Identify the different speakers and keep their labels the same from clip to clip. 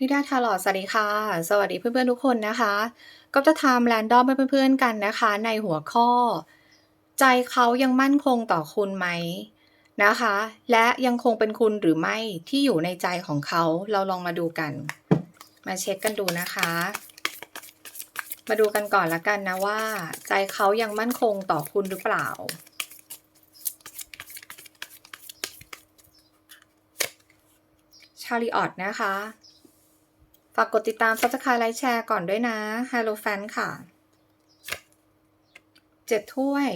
Speaker 1: นิดาทาลอดสวัสดีค่ะ สวัสดีเพื่อนๆทุกคนนะคะ ก็จะทำแรนดอมเพื่อนๆกันนะคะ ในหัวข้อ ใจเขายังมั่นคงต่อคุณไหมนะคะ และยังคงเป็นคุณหรือไม่ที่อยู่ในใจของเขาเราลองมาดูกัน มาเช็คกันดูนะคะ มาดูกันก่อนละกันนะว่า ใจเขายังมั่นคงต่อคุณหรือเปล่าชาลีออตนะคะ ฝากกดติดตาม subscribe ไลค์แชร์ก่อนด้วยนะ Hello Fan ค่ะเจ็ดถ้วย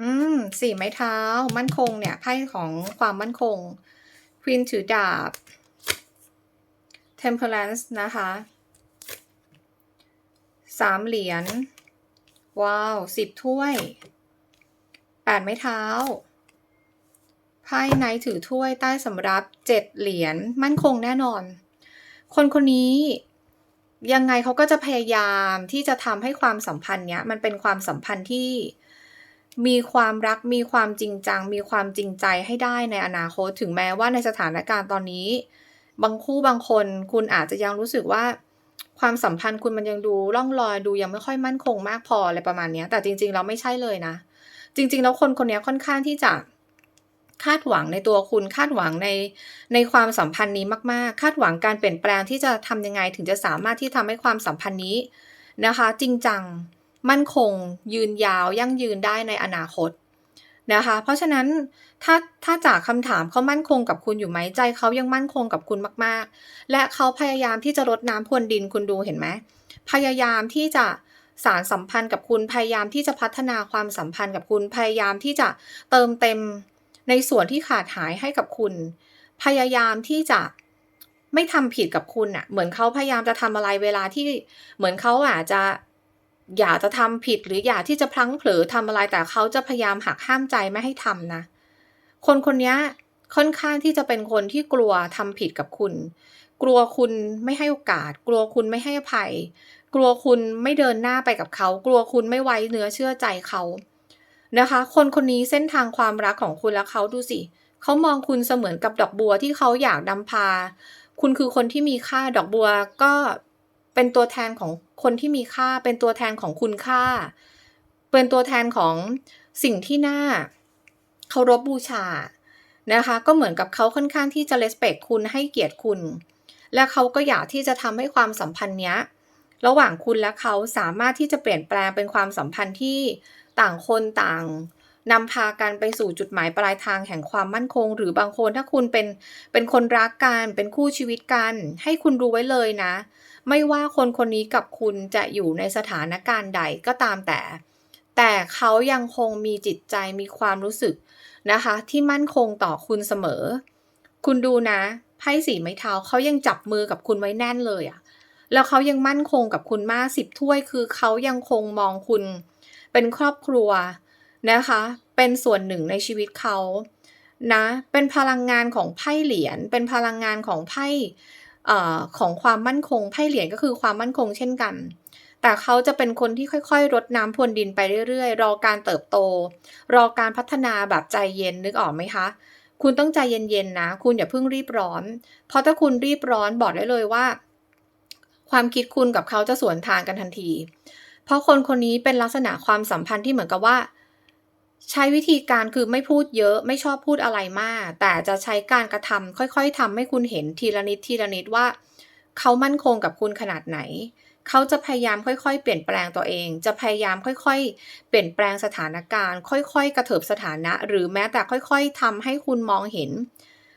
Speaker 1: อืม สี่ไม้เท้า มั่นคงเนี่ยไพ่ของความมั่นคง Queen ถือดาบ Temperance นะคะ สามเหรียญ ว้าว สิบถ้วย แปดไม้เท้า ไพ่ไนถือถ้วยใต้สำรับเจ็ดเหรียญ มั่นคงแน่นอน คนคนนี้ยังไงเขาก็จะพยายามที่จะทำให้ความสัมพันธ์เนี้ยมันเป็นความสัมพันธ์ที่มีความรักมีความจริงจัง มีความจริงใจให้ได้ในอนาคตถึงแม้ว่าในสถานการณ์ตอนนี้ บางคู่บางคนคุณอาจจะยังรู้สึกว่า ความสัมพันธ์คุณมันยังดูร่องรอยดูยังไม่ค่อยมั่นคงมากพออะไรประมาณนี้แต่จริงๆเราไม่ใช่เลยนะ จริง ๆ แล้วคนคนนี้ค่อนข้างที่จะ คาดหวังในตัวคุณคาดหวังในในความสัมพันธ์นี้มากๆ คาดหวังการเปลี่ยนแปลงที่จะทำยังไงถึงจะสามารถที่ทำให้ความสัมพันธ์นี้นะคะ จริงจังมั่นคง ยืนยาว ยั่งยืนได้ในอนาคตนะคะ เพราะฉะนั้นถ้าถ้าจากคำถามเขามั่นคงกับคุณอยู่ไหมใจเขายังมั่นคงกับคุณมากๆ และเขาพยายามที่จะรดน้ำพรวนดินคุณดูเห็นไหมพยายามที่จะสารสัมพันธ์กับคุณพยายามที่จะพัฒนาความสัมพันธ์กับคุณพยายามที่จะเติมเต็ม ในส่วนที่ขาดหายให้กับคุณ พยายามที่จะไม่ทำผิดกับคุณอะ่ะ เหมือนเขาพยายามจะทำอะไรเวลาที่เหมือนเขาอาจจะอยากจะทำผิดหรืออยากที่จะพลั้งเผลอทำอะไรแต่เขาจะพยายามหักห้ามใจไม่ให้ทำนะ คนคนนี้ค่อนข้างที่จะเป็นคนที่กลัวทำผิดกับคุณ กลัวคุณไม่ให้โอกาส กลัวคุณไม่ให้อภัย กลัวคุณไม่เดินหน้าไปกับเขา กลัวคุณไม่ไว้เนื้อเชื่อใจเขา นะคะ คนคนนี้เส้นทางความรักของคุณและเขาดูสิเขามองคุณเสมือนกับดอกบัวที่เขาอยากนำพา คุณคือคนที่มีค่าดอกบัวก็เป็นตัวแทนของคนที่มีค่า เป็นตัวแทนของคุณค่า เป็นตัวแทนของสิ่งที่น่าเคารพบูชานะคะ ก็เหมือนกับเขาค่อนข้างที่จะเลสเปกคุณให้เกียรติคุณ และเขาก็อยากที่จะทำให้ความสัมพันธ์เนี้ย ระหว่างคุณและเขาสามารถที่จะเปลี่ยนแปลงเป็นความสัมพันธ์ที่ต่างคนต่างนำพากันไปสู่จุดหมายปลายทางแห่งความมั่นคง หรือบางคนถ้าคุณเป็นเป็นคนรักกันเป็นคู่ชีวิตกัน ให้คุณรู้ไว้เลยนะ ไม่ว่าคนคนนี้กับคุณจะอยู่ในสถานการณ์ใดก็ตามแต่ แต่เขายังคงมีจิตใจมีความรู้สึกนะคะ ที่มั่นคงต่อคุณเสมอ คุณดูนะไพ่สีไม้เท้าเขายังจับมือกับคุณไว้แน่นเลยอะ แล้วเขายังมั่นคงกับคุณมากสิบถ้วยคือเขายังคงมองคุณ เป็นครอบครัวนะคะ เป็นส่วนหนึ่งในชีวิตเขานะ เป็นพลังงานของไพ่เหรียญ เป็นพลังงานของไพ่ของความมั่นคง ไพ่เหรียญก็คือความมั่นคงเช่นกัน แต่เขาจะเป็นคนที่ค่อยๆรดน้ำพรวนดินไปเรื่อยๆ รอการเติบโต รอการพัฒนาแบบใจเย็นนึกออกไหมคะ คุณต้องใจเย็นๆนะ คุณอย่าเพิ่งรีบร้อน เพราะถ้าคุณรีบร้อนบอกได้เลยว่า ความคิดคุณกับเขาจะสวนทางกันทันที เพราะคนคนนี้เป็นลักษณะความสัมพันธ์ที่เหมือนกับว่า ใช้วิธีการคือไม่พูดเยอะไม่ชอบพูดอะไรมาก แต่จะใช้การกระทำค่อยๆทำให้คุณเห็นทีละนิดทีละนิดว่า เขามั่นคงกับคุณขนาดไหน เขาจะพยายามค่อยๆ เปลี่ยนแปลงตัวเอง จะพยายามค่อยๆ เปลี่ยนแปลงสถานการณ์ ค่อยๆ กระเถิบสถานะ หรือแม้แต่ค่อยๆทำให้คุณมองเห็น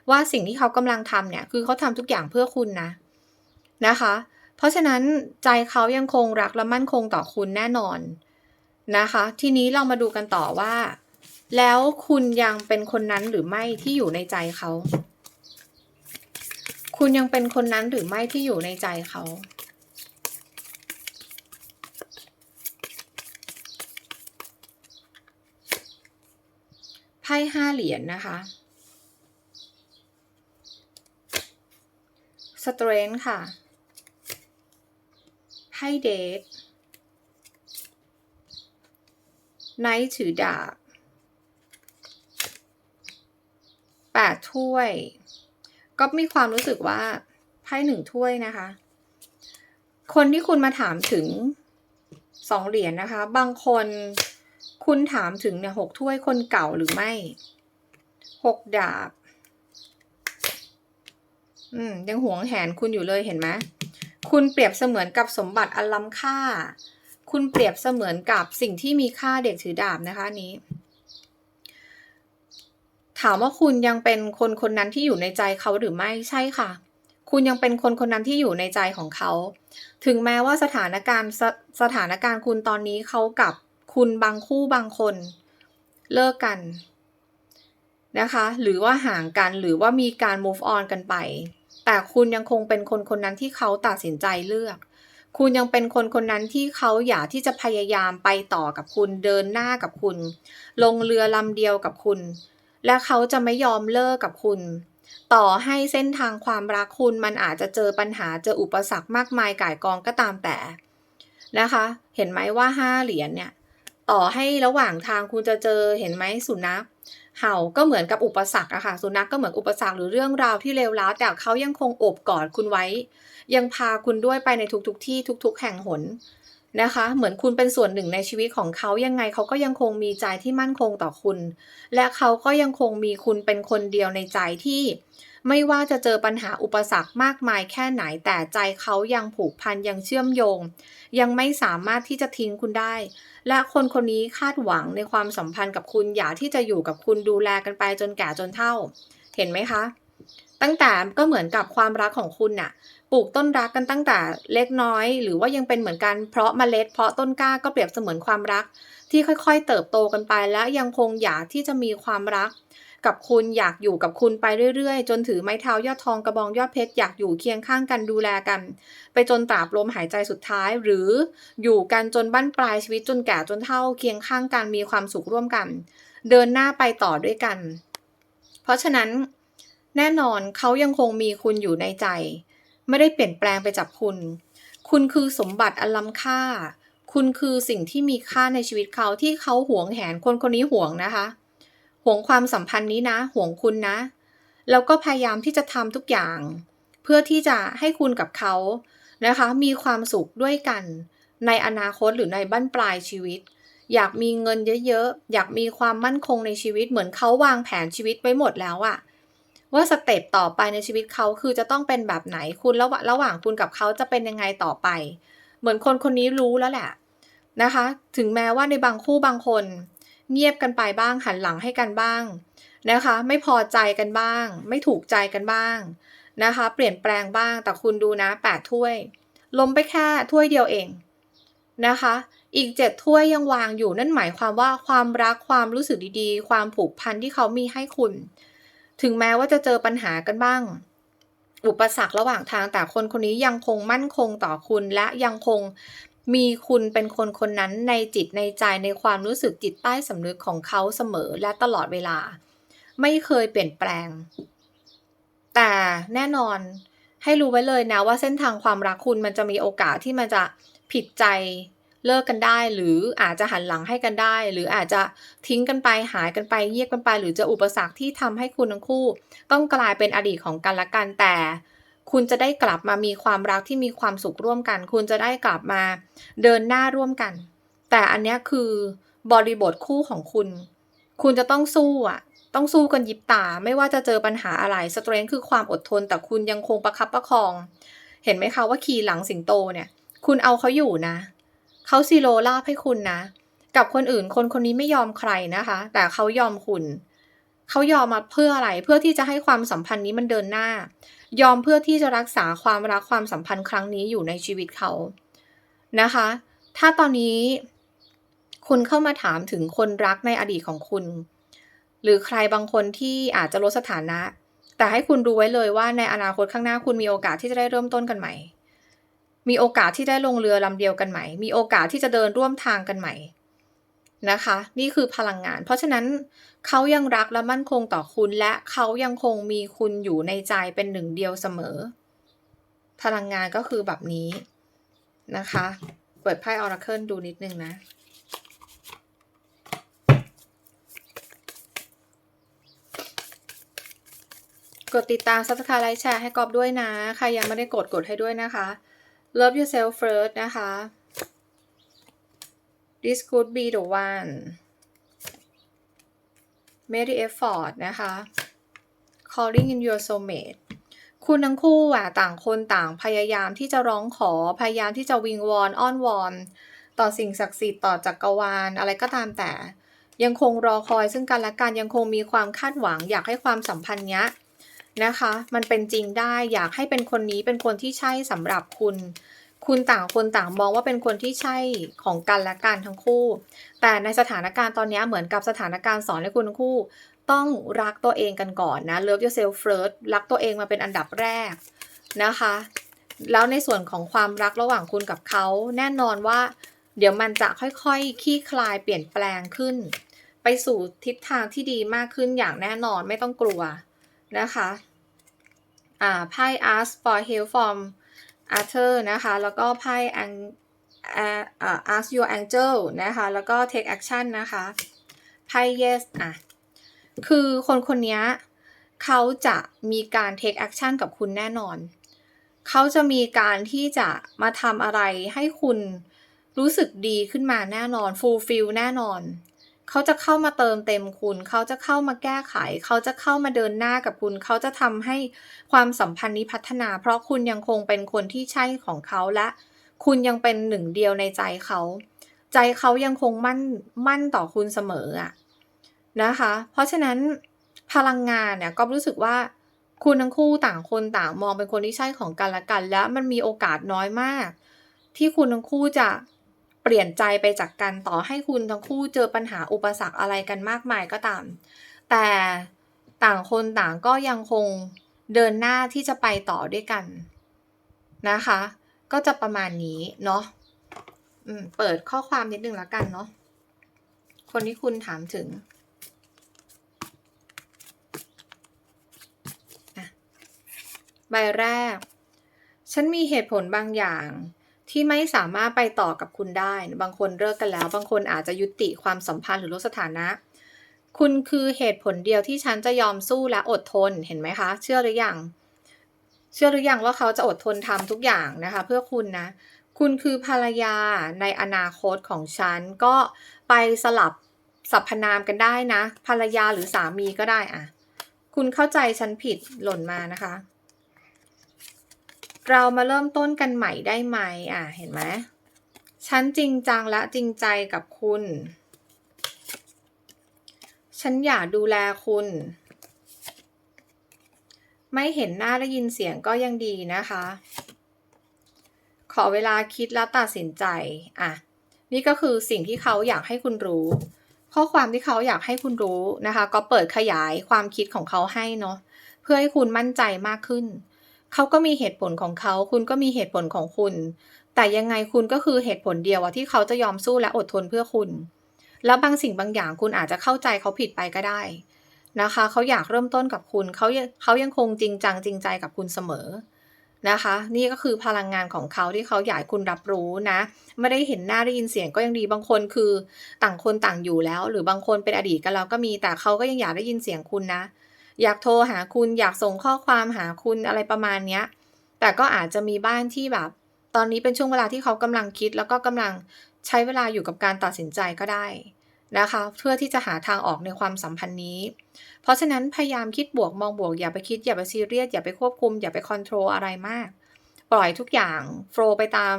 Speaker 1: ว่าสิ่งที่เขากำลังทำเนี่ยคือเขาทำทุกอย่างเพื่อคุณนะนะคะ เพราะฉะนั้นใจเขายังคงรักและมั่นคงต่อคุณแน่นอนนะคะ ทีนี้เรามาดูกันต่อว่า แล้วคุณยังเป็นคนนั้นหรือไม่ที่อยู่ในใจเขา คุณยังเป็นคนนั้นหรือไม่ที่อยู่ในใจเขาไพ่ห้าเหรียญนนะคะสเตรนค่ะ ไพ่เดทไนท์ถือดาบแปดถ้วย ก็มีความรู้สึกว่าไพ่หนึ่งถ้วยนะคะ คนที่คุณมาถามถึงสองเหรียญนะคะ บางคนคุณถามถึงเนี่ยหกถ้วยคนเก่าหรือไม่หกดาบ อืม ยังหวงแหนคุณอยู่เลยเห็นไหม คุณเปรียบเสมือนกับสมบัติอันล้ำค่า คุณเปรียบเสมือนกับสิ่งที่มีค่าเด็กถือดาบนะคะนนี้ ถามว่าคุณยังเป็นคนคนนั้นที่อยู่ในใจเขาหรือไม่ใช่ค่ะ คุณยังเป็นคนคนนั้นที่อยู่ในใจของเขา ถึงแม้ว่าสถานการณ์สสถานการณ์คุณตอนนี้เขากับคุณบางคู่บางคน เลิกกันนะคะ หรือว่าห่างกันหรือว่ามีการ move on กันไป แต่คุณยังคงเป็นคนคนนั้นที่เขาตัดสินใจเลือก คุณยังเป็นคนคนนั้นที่เขาอยากที่จะพยายามไปต่อกับคุณเดินหน้ากับคุณ ลงเรือลำเดียวกับคุณ และเขาจะไม่ยอมเลิกกับคุณ ต่อให้เส้นทางความรักคุณมันอาจจะเจอปัญหาเจออุปสรรคมากมายก่ายกองก็ตามแต่นะคะ เห็นไหมว่าห้าเหรียญเนี่ย ต่อให้ระหว่างทางคุณจะเจอเห็นไหมสุนัข เห่าก็เหมือนกับอุปสรรคอะค่ะ สุนัขก็เหมือนอุปสรรคหรือเรื่องราวที่เลวร้ายแต่เขายังคงโอบกอดคุณไว้ ยังพาคุณด้วยไปในทุกๆทที่ทุก ๆ แห่งหนนะคะ เหมือนคุณเป็นส่วนหนึ่งในชีวิตของเขายังไงเขาก็ยังคงมีใจที่มั่นคงต่อคุณ และเขาก็ยังคงมีคุณเป็นคนเดียวในใจที่ ไม่ว่าจะเจอปัญหาอุปสรรคมากมายแค่ไหนแต่ใจเขายังผูกพันยังเชื่อมโยง ยังไม่สามารถที่จะทิ้งคุณได้ และคนคนนี้คาดหวังในความสัมพันธ์กับคุณอยากที่จะอยู่กับคุณดูแลกันไปจนแก่จนเฒ่า เห็นไหมคะ ตั้งแต่ก็เหมือนกับความรักของคุณน่ะปลูกต้นรักกันตั้งแต่เล็กน้อย หรือว่ายังเป็นเหมือนกันเพราะเมล็ด เพราะต้นกล้าก็เปรียบเสมือนความรัก ที่ค่อยๆ เติบโตกันไปและยังคงอยากที่จะมีความรัก กับคุณอยากอยู่กับคุณไปเรื่อยๆ จนถือไม้เท้ายอดทองกระบองยอดเพชรอยากอยู่เคียงข้างกันดูแลกัน ไปจนตราบลมหายใจสุดท้าย หรืออยู่กันจนบั้นปลายชีวิตจนแก่จนเฒ่าเคียงข้างกันมีความสุขร่วมกัน เดินหน้าไปต่อด้วยกัน เพราะฉะนั้น แน่นอนเขายังคงมีคุณอยู่ในใจ ไม่ได้เปลี่ยนแปลงไปจากคุณ คุณคือสมบัติอันล้ำค่า คุณคือสิ่งที่มีค่าในชีวิตเขาที่เขาหวงแหนคนคนนี้หวงนะคะ ห่วงความสัมพันธ์นี้นะห่วงคุณนะ แล้วก็พยายามที่จะทำทุกอย่าง เพื่อที่จะให้คุณกับเขานะคะ มีความสุขด้วยกัน ในอนาคตหรือในบั้นปลายชีวิต อยากมีเงินเยอะๆ อยากมีความมั่นคงในชีวิตเหมือนเขาวางแผนชีวิตไว้หมดแล้วอะว่าสเต็ปต่อไปในชีวิตเขาคือจะต้องเป็นแบบไหนคุณระหว่างระหว่างคุณกับเขาจะเป็นยังไงต่อไป เหมือนคนคนนี้รู้แล้วแหละนะคะ ถึงแม้ว่าในบางคู่บางคน เงียบกันไปบ้างหันหลังให้กันบ้างนะคะ ไม่พอใจกันบ้าง ไม่ถูกใจกันบ้างนะคะ เปลี่ยนแปลงบ้างแต่คุณดูนะแปดถ้วยล้มไปแค่ถ้วยเดียวเองนะคะ อีกเจ็ดถ้วยยังวางอยู่นั่นหมายความว่าความรักความรู้สึกดีๆ ความผูกพันที่เขามีให้คุณ ถึงแม้ว่าจะเจอปัญหากันบ้าง อุปสรรคระหว่างทางแต่คนคนนี้ยังคงมั่นคงต่อคุณและยังคง มีคุณเป็นคนคนนั้นในจิตในใจในความรู้สึกจิตใต้สำนึกของเขาเสมอและตลอดเวลา ไม่เคยเปลี่ยนแปลง แต่แน่นอนให้รู้ไว้เลยนะว่าเส้นทางความรักคุณมันจะมีโอกาสที่มันจะผิดใจเลิกกันได้ หรืออาจจะหันหลังให้กันได้ หรืออาจจะทิ้งกันไปหายกันไปเงียบกันไป หรือจะอุปสรรคที่ทำให้คุณทั้งคู่ ต้องกลายเป็นอดีตของกันและกันแต่ คุณจะได้กลับมามีความรักที่มีความสุขร่วมกัน คุณจะได้กลับมาเดินหน้าร่วมกัน แต่อันนี้คือบริบทคู่ของคุณ คุณจะต้องสู้อะ ต้องสู้กันยิบตา ไม่ว่าจะเจอปัญหาอะไรสเตรนคือความอดทน แต่คุณยังคงประคับประคอง เห็นไหมคะว่าขี่หลังสิงโตเนี่ย คุณเอาเขาอยู่นะ เขาซีโรลาบให้คุณนะ กับคนอื่นคนคนนี้ไม่ยอมใครนะคะ แต่เขายอมคุณเขายอมมาเพื่ออะไร เพื่อที่จะให้ความสัมพันธ์นี้มันเดินหน้า ยอมเพื่อที่จะรักษาความรักความสัมพันธ์ครั้งนี้อยู่ในชีวิตเขานะคะ ถ้าตอนนี้คุณเข้ามาถามถึงคนรักในอดีตของคุณ หรือใครบางคนที่อาจจะลดสถานะ แต่ให้คุณดูไว้เลยว่าในอนาคตข้างหน้าคุณมีโอกาสที่จะได้เริ่มต้นกันใหม่ มีโอกาสที่ได้ลงเรือลำเดียวกันใหม่ มีโอกาสที่จะเดินร่วมทางกันใหม่ นะคะ นี่คือพลังงาน เพราะฉะนั้นเขายังรักและมั่นคงต่อคุณและเขายังคงมีคุณอยู่ในใจเป็นหนึ่งเดียวเสมอ พลังงานก็คือแบบนี้นะคะ เปิดไพ่ออราเคิลดูนิดนึงนะกกดติดตาม subscribe ไลค์แชร์ให้กอบด้วยนะ ใครยังไม่ได้กดกดให้ด้วยนะคะ love yourself first นะคะ this could be the one make Effort นะคะ calling in your soulmate คุณทั้งคู่อะต่างคนต่างพยายามที่จะร้องขอพยายามที่จะวิงวอนอ้อนวอน ต่อสิ่งศักดิ์สิทธิ์ต่อจักกรวาลอะไรก็ตามแต่ ยังคงรอคอยซึ่งกันและกันยังคงมีความคาดหวัง อยากให้ความสัมพันธ์เนี้ยนะคะ มันเป็นจริงได้อยากให้เป็นคนนี้เป็นคนที่ใช่สำหรับคุณ คุณต่างคนต่างมองว่าเป็นคนที่ใช่ของกันและกันทั้งคู่ แต่ในสถานการณ์ตอนนี้เหมือนกับสถานการณ์สอนให้คุณทั้งคู่ ต้องรักตัวเองกันก่อนนะ love yourself first รักตัวเองมาเป็นอันดับแรกนะคะ แล้วในส่วนของความรักระหว่างคุณกับเขา แน่นอนว่า เดี๋ยวมันจะค่อยๆคลี่คลายเปลี่ยนแปลงขึ้น ไปสู่ทิศทางที่ดีมากขึ้นอย่างแน่นอนไม่ต้องกลัวนะคะ อ่าไพ่ ask for help from Arthur นะคะ แล้วก็ไพ่ Ang- อ่าอ่า ask your angel นะคะ แล้วก็ take action นะคะไพ่ yes อะ คือคนคนนี้เขาจะมีการ take action กับคุณแน่นอน เขาจะมีการที่จะมาทำอะไรให้คุณรู้สึกดีขึ้นมาแน่นอน fulfill แน่นอน เขาจะเข้ามาเติมเต็มคุณ เขาจะเข้ามาแก้ไข เขาจะเข้ามาเดินหน้ากับคุณ เขาจะทำให้ความสัมพันธ์นี้พัฒนา เพราะคุณยังคงเป็นคนที่ใช่ของเขาและ คุณยังเป็นหนึ่งเดียวในใจเขา ใจเขายังคงมั่นมั่นต่อคุณเสมออะนะคะ เพราะฉะนั้นพลังงานเนี่ยก็รู้สึกว่าคุณทั้งคู่ต่างคนต่างมองเป็นคนที่ใช่ของกันและกัน และมันมีโอกาสน้อยมาก ที่คุณทั้งคู่จะ เปลี่ยนใจไปจากกันต่อให้คุณทั้งคู่เจอปัญหาอุปสรรคอะไรกันมากมายก็ตาม แต่ต่างคนต่างก็ยังคงเดินหน้าที่จะไปต่อด้วยกันนะคะ ก็จะประมาณนี้เนาะเปิดข้อความนิดนึงแล้วกันเนาะคนที่คุณถามถึงใบแรก ฉันมีเหตุผลบางอย่าง ที่ไม่สามารถไปต่อกับคุณได้ บางคนเลิกกันแล้ว บางคนอาจจะยุติความสัมพันธ์หรือลดสถานะ คุณคือเหตุผลเดียวที่ฉันจะยอมสู้และอดทน เห็นไหมคะ เชื่อหรือยัง เชื่อหรือยังว่าเขาจะอดทนทำทุกอย่างนะคะ เพื่อคุณนะ คุณคือภรรยาในอนาคตของฉัน ก็ไปสลับสรรพนามกันได้นะ ภรรยาหรือสามีก็ได้อะ คุณเข้าใจฉันผิดหล่นมานะคะ เรามาเริ่มต้นกันใหม่ได้ไหมอะเห็นไหมฉันจริงจังและจริงใจกับคุณ ฉันอยากดูแลคุณ ไม่เห็นหน้าได้ยินเสียงก็ยังดีนะคะ ขอเวลาคิดและตัดสินใจอะนี่ก็คือสิ่งที่เขาอยากให้คุณรู้ ข้อความที่เขาอยากให้คุณรู้นะคะ ก็เปิดขยายความคิดของเขาให้เนาะเพื่อให้คุณมั่นใจมากขึ้น เขาก็มีเหตุผลของเขา คุณก็มีเหตุผลของคุณ แต่ยังไงคุณก็คือเหตุผลเดียวที่เขาจะยอมสู้และอดทนเพื่อคุณ แล้วบางสิ่งบางอย่างคุณอาจจะเข้าใจเขาผิดไปก็ได้นะคะ เขาอยากเริ่มต้นกับคุณเขาเขายังคงจริงจังจริงใจกับคุณเสมอนะคะ นี่ก็คือพลังงานของเขาที่เขาอยากให้คุณรับรู้นะ ไม่ได้เห็นหน้าได้ยินเสียงก็ยังดีบางคนคือต่างคนต่างอยู่แล้ว หรือบางคนเป็นอดีตกันแล้วก็มีแต่เขาก็ยังอยากได้ยินเสียงคุณนะ อยากโทรหาคุณอยากส่งข้อความหาคุณอะไรประมาณเนี้ย แต่ก็อาจจะมีบ้านที่แบบ ตอนนี้เป็นช่วงเวลาที่เขากำลังคิด แล้วก็กำลังใช้เวลาอยู่กับการตัดสินใจก็ได้นะคะ เพื่อที่จะหาทางออกในความสัมพันธ์นี้ เพราะฉะนั้นพยายามคิดบวกมองบวกอย่าไปคิดอย่าไปซีเรียสอย่าไปควบคุม อย่าไปคอนโทรลอะไรมาก ปล่อยทุกอย่างโฟลไปตาม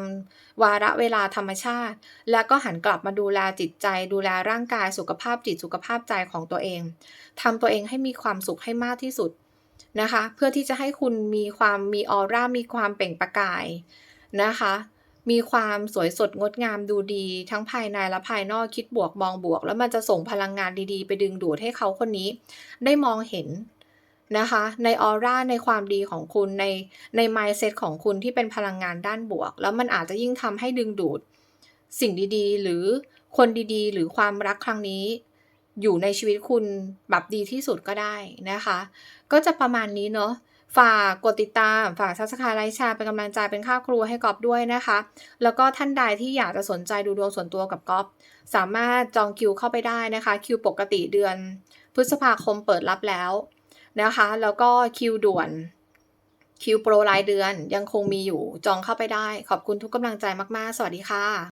Speaker 1: วาระเวลาธรรมชาติ แล้วก็หันกลับมาดูแลจิตใจ ดูแลร่างกายสุขภาพจิตสุขภาพใจของตัวเองทำตัวเองให้มีความสุขให้มากที่สุดนะคะ เพื่อที่จะให้คุณมีความมีออร่ามีความเปล่งประกายนะคะมีความสวยสดงดงามดูดี ทั้งภายในและภายนอกคิดบวกมองบวก แล้วมันจะส่งพลังงานดีๆ ไปดึงดูดให้เขาคนนี้ ได้มองเห็น นะคะ ในออร่าในความดีของคุณในใน mindset ของคุณที่เป็นพลังงานด้านบวก แล้วมันอาจจะยิ่งทำให้ดึงดูด สิ่งดีๆ หรือคนดีๆ หรือความรักครั้งนี้ อยู่ในชีวิตคุณแบบดีที่สุดก็ได้นะคะ ก็จะประมาณนี้เนาะฝากกดติดตาม ฝากซับสไครต์ไลค์แชร์เป็นกำลังใจเป็นค่าครูให้กอบด้วยนะคะ แล้วก็ท่านใดที่อยากจะสนใจดูดวงส่วนตัวกับกอบสามารถจองคิวเข้าไปได้นะคะ คิวปกติเดือน พฤษภาคมเปิดรับแล้ว นะคะ แล้วก็คิวด่วนคิวโปรรายเดือนยังคงมีอยู่จองเข้าไปได้ ขอบคุณทุกกำลังใจมาก ๆ สวัสดีค่ะ